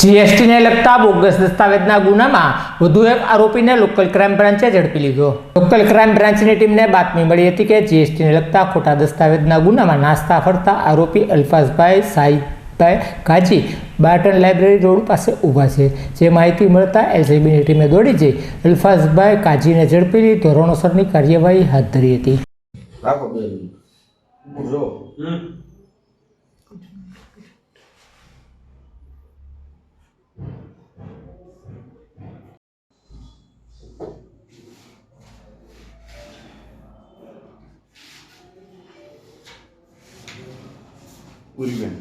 જીએસટીને લગતા બોગસ દસ્તાવેજના ગુનામાં વધુ એક આરોપીને લોકલ ક્રાઇમ બ્રાન્ચે ઝડપી લીધો. લોકલ ક્રાઇમ બ્રાન્ચની ટીમને બાતમી મળી હતી કે જીએસટીને લગતા ખોટા દસ્તાવેજના ગુનામાં નાસ્તા ફરતા આરોપી અલ્ફાઝભાઈ સાહિબભાઈ કાજી બાટન લાઇબ્રેરી રોડ પાસે ઊભા છે. જે માહિતી મળતા એલસીબીની ટીમે દોડી જઈ અલ્ફાઝભાઈ કાજીને ઝડપી લઈ ધોરણોસરની કાર્યવાહી હાથ ધરી હતી. উড়বেন